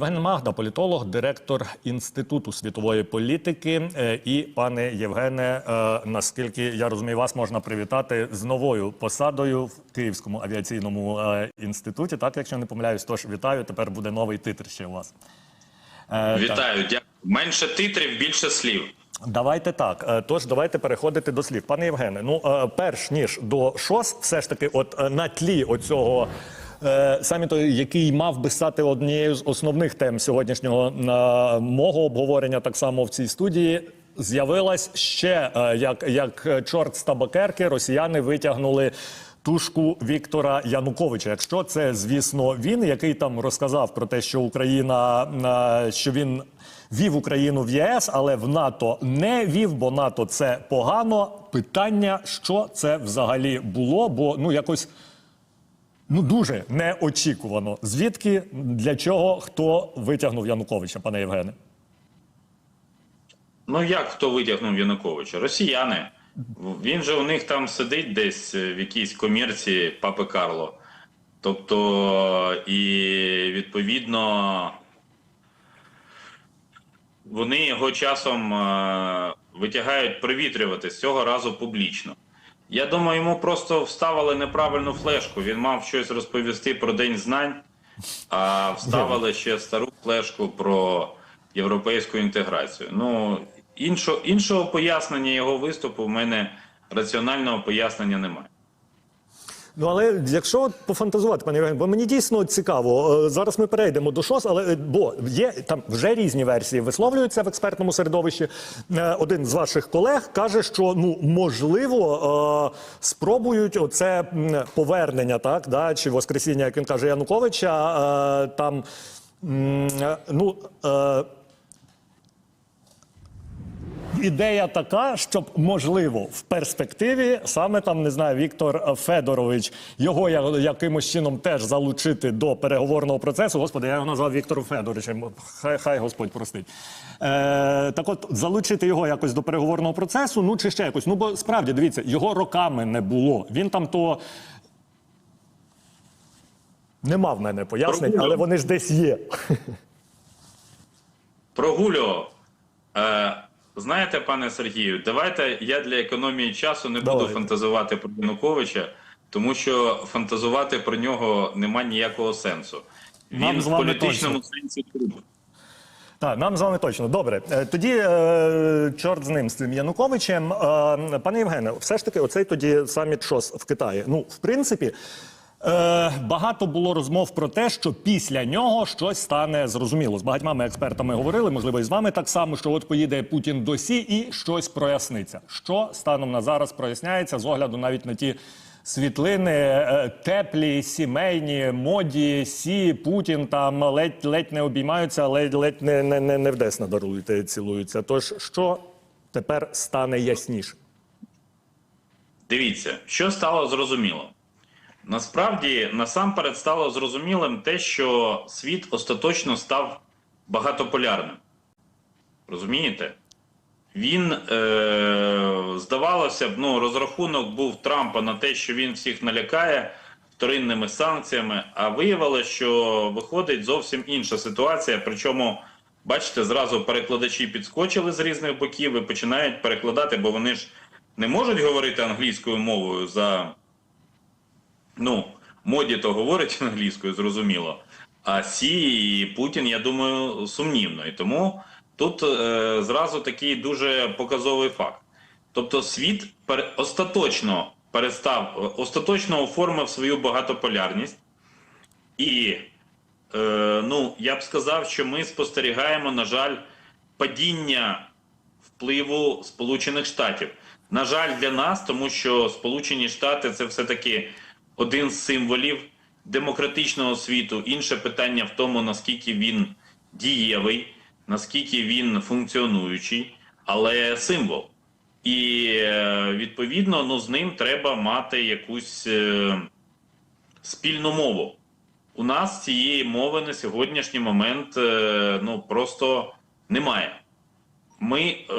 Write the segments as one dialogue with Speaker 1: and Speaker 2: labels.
Speaker 1: Євген Магда, політолог, директор Інституту світової політики. Е, І пане Євгене, е, наскільки я розумію, вас можна привітати з новою посадою в Київському авіаційному е, інституті. Так, якщо не помиляюсь, тож вітаю. Тепер буде новий титр ще у вас.
Speaker 2: Вітаю, дякую. Менше титрів, більше слів.
Speaker 1: Давайте так. Тож давайте переходити до слів. Пане Євгене, ну перш ніж до ШОС, все ж таки, от на тлі оцього саміту, який мав би стати однією з основних тем сьогоднішнього е, мого обговорення, так само в цій студії. З'явилась ще е, як, як чорт з табакерки, росіяни витягнули тушку Віктора Януковича. Якщо це, звісно, він, який там розказав про те, що Україна е, що він вів Україну в ЄС, але в НАТО не вів, бо НАТО це погано. Питання, що це взагалі було, бо ну якось. Ну дуже неочікувано. Звідки для чого хто витягнув Януковича, пане Євгене?
Speaker 2: Ну як хто витягнув Януковича? Росіяни. Він же у них там сидить десь в якійсь комірці папи Карло. Тобто, і відповідно вони його часом е, витягають провітрювати з цього разу публічно. Я думаю, йому просто вставили неправильну флешку. Він мав щось розповісти про День знань, а вставили ще стару флешку про європейську інтеграцію. Ну, іншого, іншого пояснення його виступу в мене раціонального пояснення немає.
Speaker 1: Ну але якщо пофантазувати, пане Євген, бо мені дійсно цікаво. е, Зараз ми перейдемо до ШОС, але е, бо є там вже різні версії висловлюються в експертному середовищі. Е, Один з ваших колег каже, що ну можливо спробують оце повернення, так да чи воскресіння, як він каже, Януковича. Там ну. Ідея така, щоб можливо в перспективі саме там не знаю Віктор Федорович його якимось чином теж залучити до переговорного процесу. Господи, я його назвав Віктором Федоровичем. Хай хай Господь простить. Е, так, от залучити його якось до переговорного процесу. Ну чи ще якось. Ну бо справді дивіться, його роками не було. Він там то. Нема в мене пояснень, але вони ж десь є.
Speaker 2: Прогулю. Е, знаєте, пане Сергію, давайте я для економії часу не буду фантазувати про Януковича, тому що фантазувати про нього нема ніякого сенсу. Він в політичному сенсі труп.
Speaker 1: Так, нам з вами точно. Добре. Е, Тоді е, чорт з ним, з цим Януковичем. Е, пане Євгене, все ж таки, оцей тоді саміт ШОС в Китаї. Ну, в принципі, е, багато було розмов про те, що після нього щось стане зрозуміло. З багатьма ми експертами говорили, можливо, і з вами так само, що от поїде Путін до Сі і щось проясниться. Що станом на зараз проясняється з огляду навіть на ті. Світлини е, теплі, сімейні, моді, сі, Путін там ледь ледь не обіймаються, ледь ледь не, не, не, не вдесно даруйте, цілуються. Тож що тепер стане ясніше?
Speaker 2: Дивіться, що стало зрозуміло. Насправді, насамперед стало зрозумілим те, що світ остаточно став багатополярним. Розумієте? Він, е, здавалося б, ну, розрахунок був Трампа на те, що він всіх налякає вторинними санкціями, а виявилося, що виходить зовсім інша ситуація. Причому, бачите, зразу перекладачі підскочили з різних боків і починають перекладати, бо вони ж не можуть говорити англійською мовою за ну, моді то говорить англійською, зрозуміло. А Сі і Путін, я думаю, сумнівно. І тому тут е, зразу такий дуже показовий факт. Тобто, світ пере, остаточно перестав, остаточно оформив свою багатополярність, і е, ну, я б сказав, що ми спостерігаємо, на жаль, падіння впливу Сполучених Штатів. На жаль, для нас, тому що Сполучені Штати це все-таки один з символів демократичного світу. Інше питання в тому, наскільки він дієвий, наскільки він функціонуючий, але символ. І е, відповідно ну, з ним треба мати якусь е, спільну мову. У нас цієї мови на сьогоднішній момент е, ну, просто немає. Ми, е,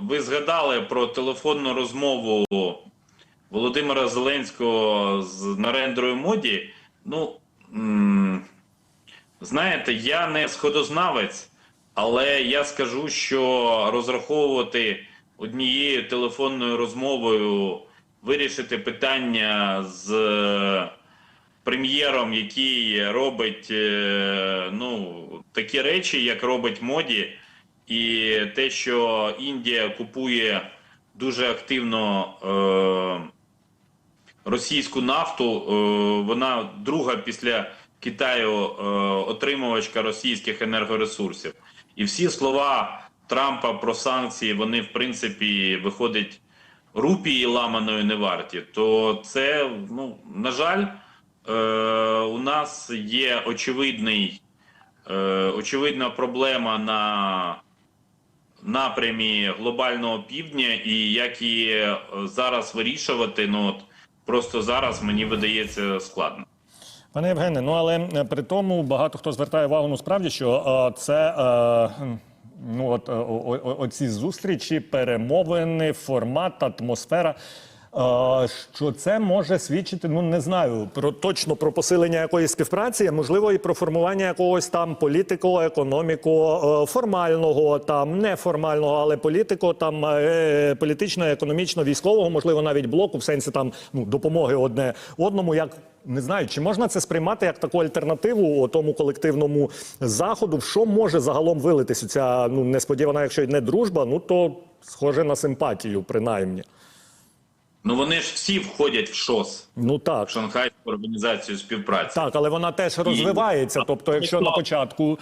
Speaker 2: ви згадали про телефонну розмову Володимира Зеленського з Нарендрою Моді. Ну, Знаєте, я не сходознавець, але я скажу, що розраховувати однією телефонною розмовою вирішити питання з е, прем'єром, який робить е, ну, такі речі, як робить моді, і те, що Індія купує дуже активно. Е, російську нафту. е, Вона друга після Китаю е, отримувачка російських енергоресурсів. І всі слова Трампа про санкції, вони в принципі виходять рупії ламаною не варті. То це, ну на жаль, е, у нас є очевидний, очевидна проблема на напрямі глобального півдня, і як її зараз вирішувати, ну от просто зараз мені видається складно.
Speaker 1: Пане Євгене, ну але е, при тому багато хто звертає увагу, ну справді, що а, це. А... Ну, от е, о- о- оці зустрічі, перемовини, формат, атмосфера. Що це може свідчити, ну не знаю, про точно про посилення якоїсь співпраці, можливо, і про формування якогось там політико, економіко, е, формального, там неформального, але політико, там е, політично, економічно, військового, можливо, навіть блоку, в сенсі там ну допомоги одне одному, як не знаю, чи можна це сприймати як таку альтернативу тому колективному заходу? В що може загалом вилитися ця ну несподівана, якщо й не дружба, ну то схоже на симпатію, принаймні.
Speaker 2: Ну вони ж всі входять в ШОС,
Speaker 1: Ну так.
Speaker 2: в Шанхайську організацію співпраці.
Speaker 1: Так, але вона теж розвивається. Тобто, якщо на початку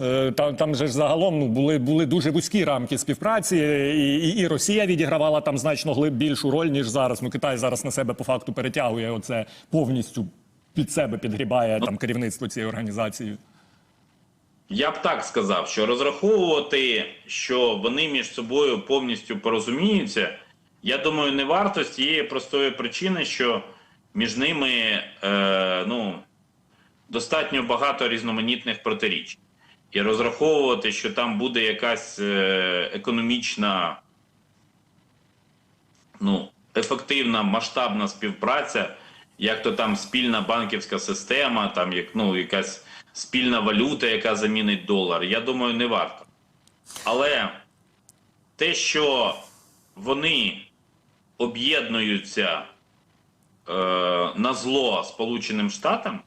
Speaker 1: е, там, там же ж загалом ну, були, були дуже вузькі рамки співпраці, і, і, і Росія відігравала там значно глиб більшу роль, ніж зараз. Ну Китай зараз на себе по факту перетягує оце повністю під себе підгрібає там керівництво цієї організації.
Speaker 2: Я б так сказав, що розраховувати, що вони між собою повністю порозуміються, я думаю, не варто з тієї простої причини, що між ними е, ну, достатньо багато різноманітних протиріч. І розраховувати, що там буде якась е, економічна, ну, ефективна масштабна співпраця, як то там спільна банківська система, там як ну, якась спільна валюта, яка замінить долар. Я думаю, не варто. Але те, що вони об'єднуються е, на зло Сполученим Штатам,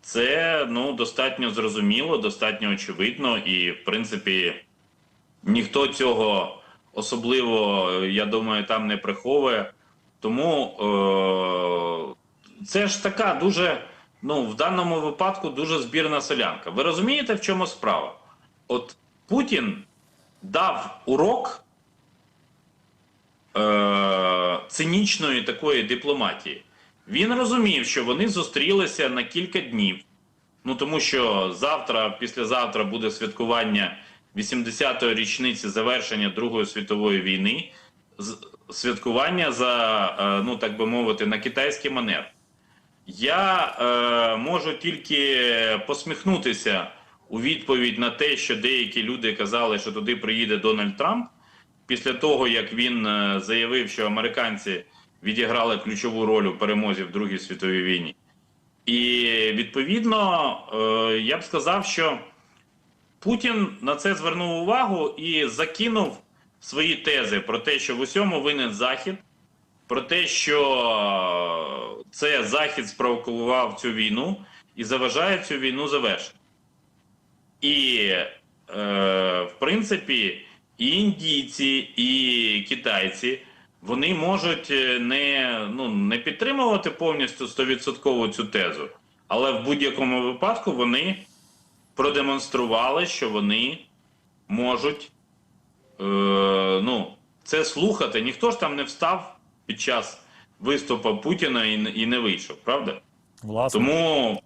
Speaker 2: це ну, достатньо зрозуміло, достатньо очевидно, і в принципі ніхто цього особливо, я думаю, там не приховує. Тому е, це ж така дуже, ну, в даному випадку дуже збірна селянка. Ви розумієте, в чому справа? От Путін дав урок е, цинічної такої дипломатії. Він розумів, що вони зустрілися на кілька днів. Ну тому що завтра, післязавтра буде святкування 80-ї річниці завершення Другої світової війни, святкування за, е, ну так би мовити, на китайський манер. Я е, можу тільки посміхнутися у відповідь на те, що деякі люди казали, що туди приїде Дональд Трамп, після того як він е, заявив, що американці відіграли ключову роль у перемозі в Другій світовій війні. І відповідно, е, я б сказав, що Путін на це звернув увагу і закинув свої тези про те, що в усьому винен Захід, про те, що е, це Захід спровокував цю війну і заважає цю війну завершити. І, е, в принципі, і індійці, і китайці вони можуть е, не, ну, не підтримувати повністю 100% цю тезу, але в будь-якому випадку вони продемонстрували, що вони можуть е, ну, це слухати. Ніхто ж там не встав під час виступу Путіна і, не- і не вийшов, правда?
Speaker 1: Власне.
Speaker 2: Тому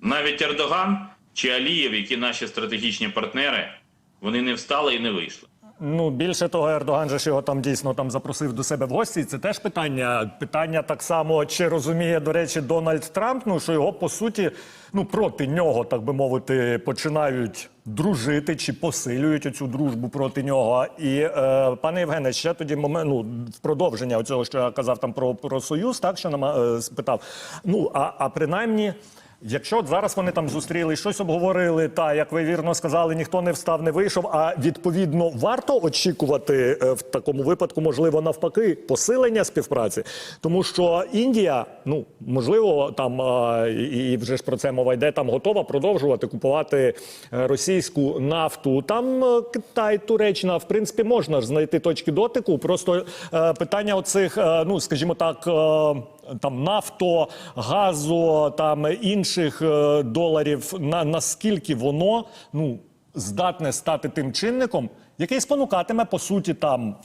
Speaker 2: навіть Ердоган чи Алієв, які наші стратегічні партнери, вони не встали і не вийшли.
Speaker 1: Ну, більше того, Ердоган же ж його там дійсно там запросив до себе в гості. Це теж питання. Питання так само, чи розуміє, до речі, Дональд Трамп, ну що його по суті, ну проти нього, так би мовити, починають дружити чи посилюють цю дружбу проти нього. І е, пане Євгене, ще тоді момент, ну, в продовження цього, що я казав там про, про союз, так що нам е, спитав. Ну а, а принаймні. Якщо зараз вони там зустріли, щось обговорили, та як ви вірно сказали, ніхто не встав, не вийшов. А відповідно варто очікувати е, в такому випадку, можливо, навпаки, посилення співпраці, тому що Індія, ну можливо, там і вже ж про це мова йде, там готова продовжувати купувати е, російську нафту. Там е, Китай, Туреччина, в принципі, можна ж знайти точки дотику. Просто питання оцих, ну скажімо так. Там нафто, газу, там інших е, доларів, на наскільки воно ну здатне стати тим чинником, який спонукатиме по суті там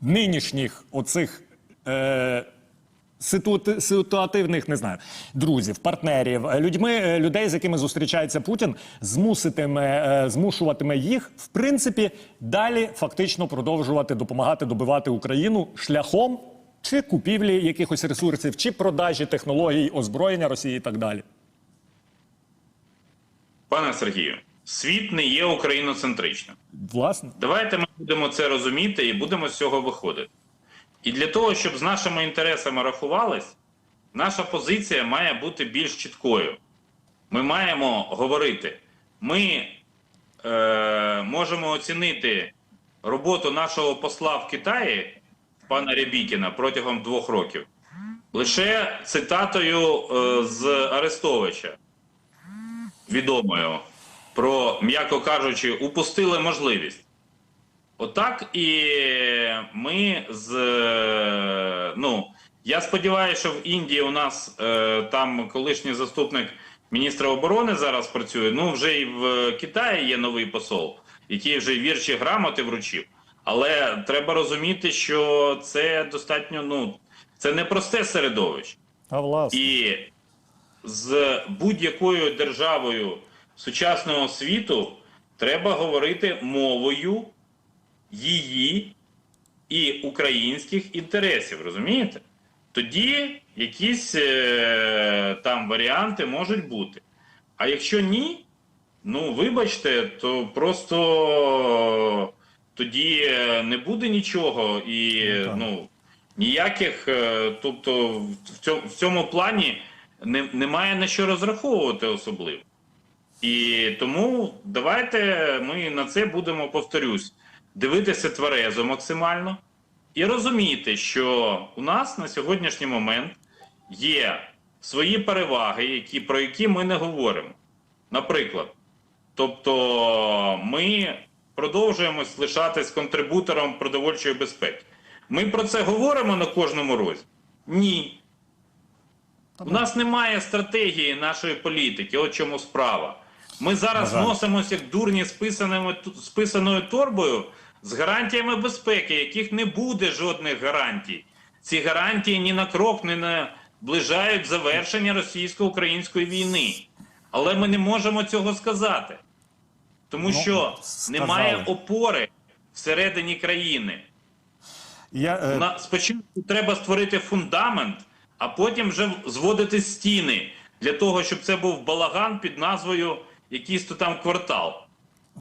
Speaker 1: нинішніх оцих. Е, Ситуативних не знаю друзів, партнерів, е, людьми, е, людей, з якими зустрічається Путін, змуситиме, змушуватиме їх, в принципі, далі фактично продовжувати допомагати добивати Україну шляхом чи купівлі якихось ресурсів, чи продажі технологій, озброєння Росії і так далі.
Speaker 2: Пане Сергію, світ не є україноцентричним.
Speaker 1: Власне,
Speaker 2: Давайте ми будемо це розуміти і будемо з цього виходити. І для того, щоб з нашими інтересами рахувались, наша позиція має бути більш чіткою. Ми маємо говорити. Ми е, можемо оцінити роботу нашого посла в Китаї, пана Рябікіна, протягом двох років, лише цитатою е, з Арестовича, відомою, про, м'яко кажучи, упустили можливість. Отак і ми з. е, Ну, я сподіваюся, що в Індії у нас е, там колишній заступник міністра оборони зараз працює. Ну, вже і в Китаї є новий посол, який вже вірші грамоти вручив. Але треба розуміти, що це достатньо, ну, це непросте середовище.
Speaker 1: а власне.
Speaker 2: І з будь-якою державою сучасного світу треба говорити мовою її і українських інтересів, розумієте? Тоді якісь е, там варіанти можуть бути. А якщо ні, ну вибачте, то просто тоді е, не буде нічого і
Speaker 1: Ну,
Speaker 2: ну, ніяких, е, тобто в цьому, в цьому плані не, немає на що розраховувати особливо. І тому давайте ми на це будемо, повторюсь, дивитися тверезо максимально і розуміти, що у нас на сьогоднішній момент є свої переваги, які, про які ми не говоримо. Наприклад, тобто ми продовжуємо лишатись контрибутором продовольчої безпеки. Ми про це говоримо на кожному розі? Ні. У нас немає стратегії нашої політики, от чому справа. Ми зараз
Speaker 1: жаль.
Speaker 2: носимося як дурні з писаною торбою з гарантіями безпеки, яких не буде жодних гарантій. Ці гарантії ні на крок не наближають завершення російсько-української війни. Але ми не можемо цього сказати, тому
Speaker 1: Ну,
Speaker 2: що
Speaker 1: сказали.
Speaker 2: немає опори всередині країни.
Speaker 1: Я, е,
Speaker 2: На спочатку треба створити фундамент, а потім вже зводити стіни для того, щоб це був балаган під назвою якийсь то там квартал.